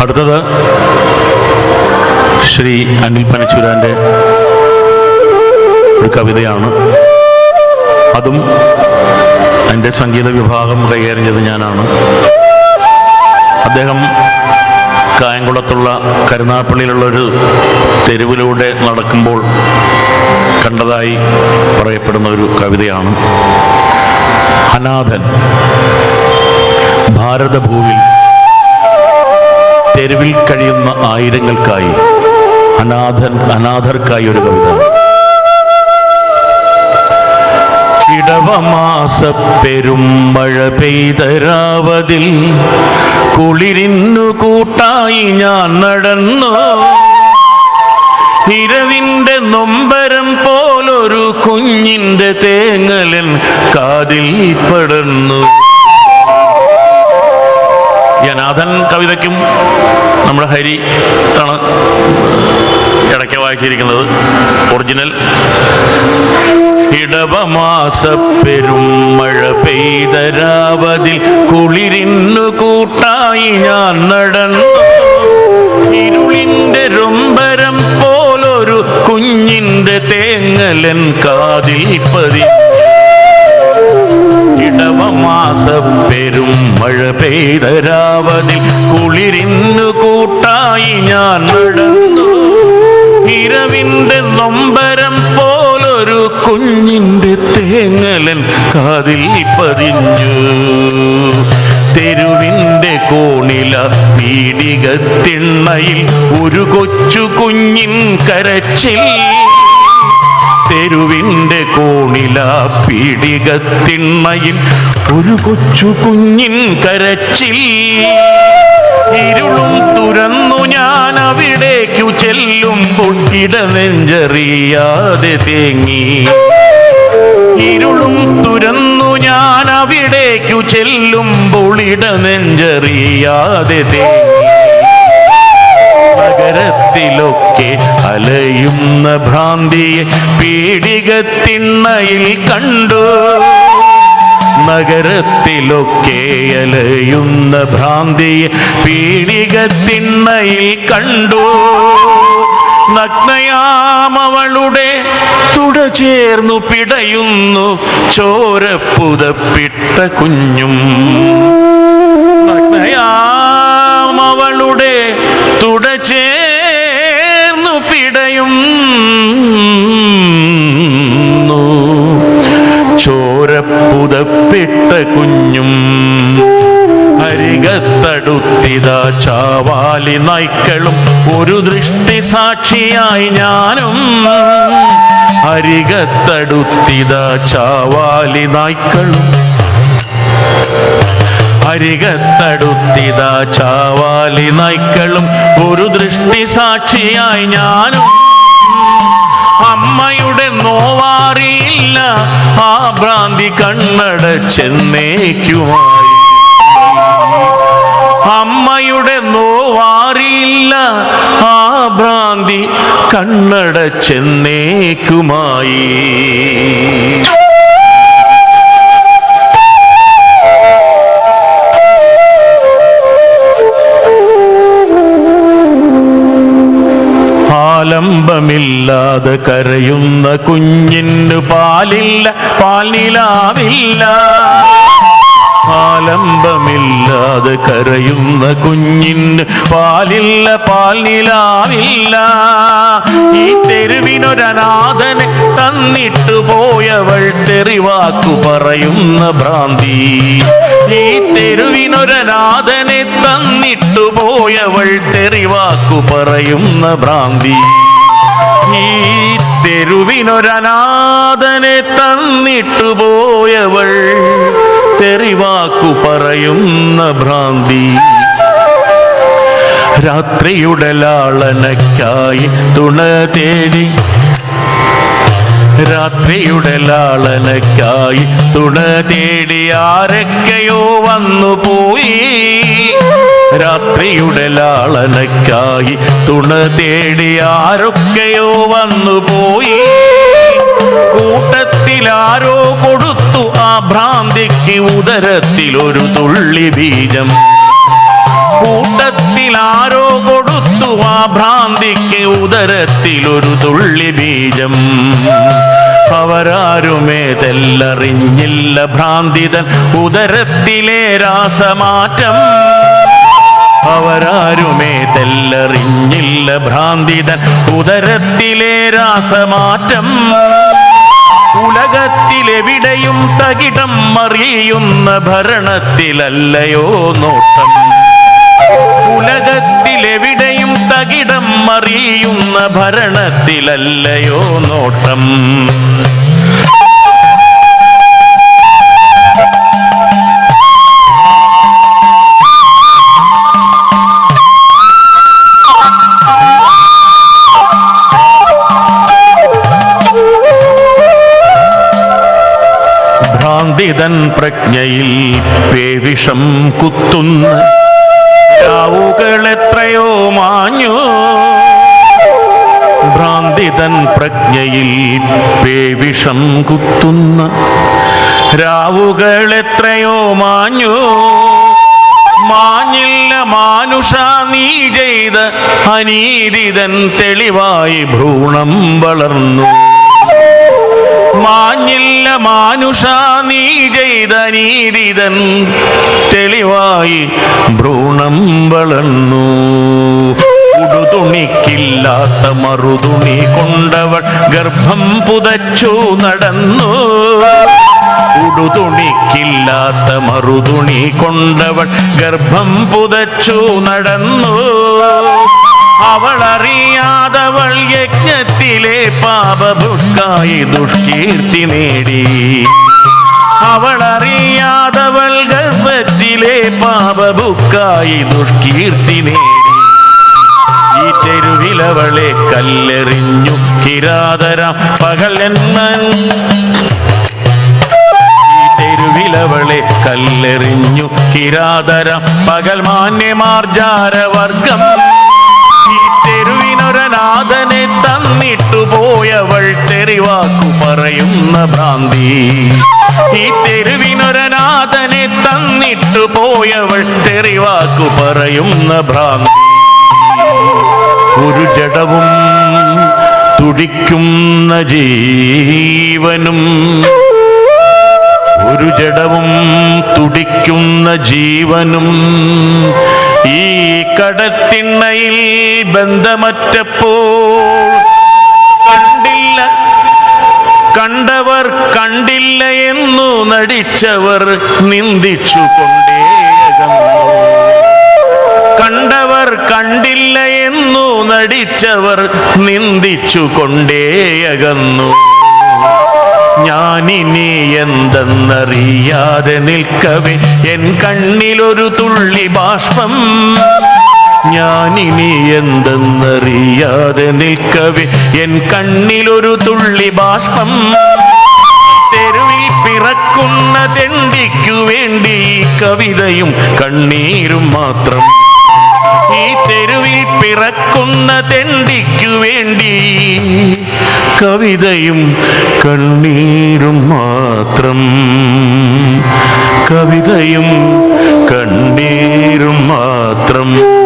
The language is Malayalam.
അടുത്തത് ശ്രീ അനിൽ പനച്ചൂരാന്റെ ഒരു കവിതയാണ്. അതും എന്റെ സംഗീത വിഭാഗം കൈകാര്യം ചെയ്ത് ഞാനാണ്. അദ്ദേഹം കായംകുളത്തുള്ള കരുനാപ്പള്ളിയിലുള്ള ഒരു തെരുവിലൂടെ നടക്കുമ്പോൾ കണ്ടതായി പറയപ്പെടുന്ന ഒരു കവിതയാണ്. അനാഥൻ ഭാരതഭൂവിൽ തെരുവിൽ കഴിയുന്ന ആയിരങ്ങൾക്കായി അനാഥൻ അനാഥർക്കായി ഒരു കവിത. ഇടവമാസ പെരുമഴ പെയ്തരാവതിൽ കുളിരിന്നു കൂട്ടായി ഞാൻ നടന്നു. ഇരവിന്റെ നൊമ്പരം പോലൊരു കുഞ്ഞിന്റെ തേങ്ങലൻ കാതിൽ പടർന്നു. ഈ അനാഥൻ കവിതയ്ക്കും നമ്മുടെ ഹരി ആണ് ഇടയ്ക്ക് വായിച്ചിരിക്കുന്നത്. ഒറിജിനൽ. ഇടവമാസ പെരും പെരുമഴ പെയ്തരാവതിൽ കുളിരിന്നു കൂട്ടായി ഞാൻ നടന്നു ഇരുളിന്റെ രൊമ്പരം പോലൊരു കുഞ്ഞിന്റെ തേങ്ങലൻ കാതിൽ പതി ഇടവമാസ പെരും മഴ പെയ്തരാവതിൽ കുളിരിന്നു കൂട്ടായി ഞാൻ നടന്നു. ഇരവിന്റെ നൊമ്പരം പോലൊരു കുഞ്ഞിന്റെ തേങ്ങലൻ കാതിൽ പതിഞ്ഞു. തെരുവിന്റെ കോണില പീഡികത്തിണ്ണയിൽ ഒരു കൊച്ചു കുഞ്ഞിൻ കരച്ചിൽ. തെരുവിന്റെ കോണില പീഡികത്തിണ്ണയിൽ ഒരു കൊച്ചു കുഞ്ഞിൻ കരച്ചിൽ. ഇരുളും തുറന്നു ഞാൻ അവിടേക്കു ചെല്ലുമ്പോൾ നെഞ്ചറിയാതെ തേങ്ങി. ഇരുളും തുറന്നു ഞാൻ അവിടേക്കു ചെല്ലുമ്പോൾ നെഞ്ചറിയാതെ തേങ്ങി. നഗരത്തിലൊക്കെ അലയുന്ന ഭ്രാന്തിയെ പീഡികത്തിണ്ണയിൽ കണ്ടു. നഗരത്തിലൊക്കെ അലയുന്ന ഭ്രാന്തിയെ പീഡികത്തിണ്ണയിൽ കണ്ടു. നഗ്നയാമവളുടെ തുട ചേർന്നു പിടയുന്നു. ചോരപ്പുതപ്പിട്ട കുഞ്ഞും. നഗ്നയാമവളുടെ ചോരപ്പുതപ്പിട്ട കുഞ്ഞും. അരികത്തടുത്തിതാ ചാവാലി നായ്ക്കളും. ഒരു ദൃഷ്ടി സാക്ഷിയായി ഞാനും. അരികത്തടുത്തിതാ ചാവാലി നായ്ക്കളും. അരികത്തടുത്തിതാ ചാവാലി നായ്ക്കളും. ഒരു ദൃഷ്ടി സാക്ഷിയായി ഞാനും. ആ ഭ്രാന്തി കണ്ണടച്ചെന്നേക്കുമായി അമ്മയുടെ നോവാറിയില്ല ആ ഭ്രാന്തി കണ്ണടച്ചെന്നേക്കുമായി ആലംബമില്ലാതെ കരയുന്ന കുഞ്ഞിന് പാലില്ല പാൽനിലാവില്ല. ആലംബമില്ലാതെ കരയുന്ന കുഞ്ഞിന് പാലില്ല പാൽനിലാവില്ല. ഈ തെരുവിനൊരനാഥനെ തന്നിട്ടു പോയവൾ തെറിവാക്കു പറയുന്ന ഭ്രാന്തി. ഈ തെരുവിനൊരനാഥനെ തന്നിട്ടു പോയവൾ തെറിവാക്കു പറയുന്ന ഭ്രാന്തി. ഈ തെരുവിനൊരനാഥനെ തന്നിട്ടു പോയവൾ തെറിവാക്കു പറയുന്ന ഭ്രാന്തി. രാത്രിയുടെ ലാളനക്കായി തുണ തേടി. രാത്രിയുടെ ലാളനക്കായി തുണ തേടി ആരൊക്കെയോ വന്നു പോയി. രാത്രിയുടെ ലാളനക്കായി തുണ തേടി ആരൊക്കെയോ വന്നു പോയി. കൂട്ടത്തിൽ ആരോ കൊടുത്തു ആ ഭ്രാന്തിക്ക് ഉദരത്തിൽ ഒരു തുള്ളി ബീജം. കൂട്ടത്തിൽ ആരോ കൊടുത്തു ആ ഭ്രാന്തിക്ക് ഉദരത്തിൽ ഒരു തുള്ളി ബീജം. അവരാരുമേതെല്ലറിഞ്ഞില്ല ഭ്രാന്തിതൻ ഉദരത്തിലെ രാസമാറ്റം. അവരാരുമേ തെല്ലറിഞ്ഞില്ല ഭ്രാന്തിതൻ. ഉദരത്തിലെ രാസമാറ്റം ഉലകത്തിലെവിടെയും തകിടം മറിയുന്ന ഭരണത്തിലല്ലയോ നോട്ടം. ഉലകത്തിലെവിടെയും തകിടം മറിയുന്ന ഭരണത്തിലല്ലയോ നോട്ടം. ഭ്രാന്തിതൻ പ്രജ്ഞയിൽ പേവിഷം കുത്തുന്ന. എത്രയോ മാഞ്ഞു. ഭ്രാന്തിതൻ പ്രജ്ഞയിൽ പേവിഷം കുത്തുന്ന. രാവുകൾ എത്രയോ മാഞ്ഞു. മാഞ്ഞില്ല മാനുഷ നീ ചെയ്ത അനീതിതൻ തെളിവായി ഭ്രൂണം വളർന്നു. മാഞ്ഞില്ല മാനുഷ നീ ചെയ്ത നീതിതൻ തെളിവായി ഭ്രൂണം വളർന്നു. ഉടുതുണിക്കില്ലാത്ത മറുതുണി കൊണ്ടവൾ ഗർഭം പുതച്ചു നടന്നു. ഉടുതുണിക്കില്ലാത്ത മറുതുണി കൊണ്ടവൾ ഗർഭം പുതച്ചു നടന്നു. അവൾ അറിയാതവൾ യജ്ഞത്തിലെ പാപഭുക്കായി ദുഷ്കീർത്തി നേടി. അവളറിയാതവൾ ഗർഭത്തിലെ പാപഭുക്കായി ദുഷ്കീർത്തി നേടി. ഈ തെരുവിലവളെ കല്ലെറിഞ്ഞു കിരാതരം പകൽ എന്ന ഈ കല്ലെറിഞ്ഞു കിരാതരം പകൽ മാന്യമാർജാരവർഗം. പോയവൾ തെറിവാക്കു പറയുന്ന ഭ്രാന്തി. ഈ തെരുവിനൊരനാഥനെ തന്നിട്ടു പോയവൾ തെറിവാക്കു പറയുന്ന ഭ്രാന്തി. ഒരു ജടവും തുടിക്കുന്ന ജീവനും ഒരു ജടവും തുടിക്കുന്ന ജീവനും ഈ കടത്തിണ്ണയിൽ ബന്ധമറ്റപ്പോൾ കണ്ടില്ല എന്നു നടിച്ചവർ നിന്ദിച്ചു കണ്ടവർ കണ്ടില്ല എന്നു നടിച്ചവർ നിന്ദിച്ചു കൊണ്ടേയകന്നു ഞാനിനി എന്തെന്നറിയാതെ നിൽക്കവേ എൻ കണ്ണിലൊരു തുള്ളി ബാഷ്പം. ഞാനിനി എന്തെന്നറിയാതെ നിൽക്കവേ എൻ കണ്ണിലൊരു തുള്ളി ബാഷ്പം. പിറക്കുന്ന തെണ്ടിക്കു വേണ്ടി കവിതയും കണ്ണീരും മാത്രം. ഈ തെരുവിൽ പിറക്കുന്ന തെണ്ടിക്കു വേണ്ടി കവിതയും കണ്ണീരും മാത്രം. കവിതയും കണ്ണീരും മാത്രം.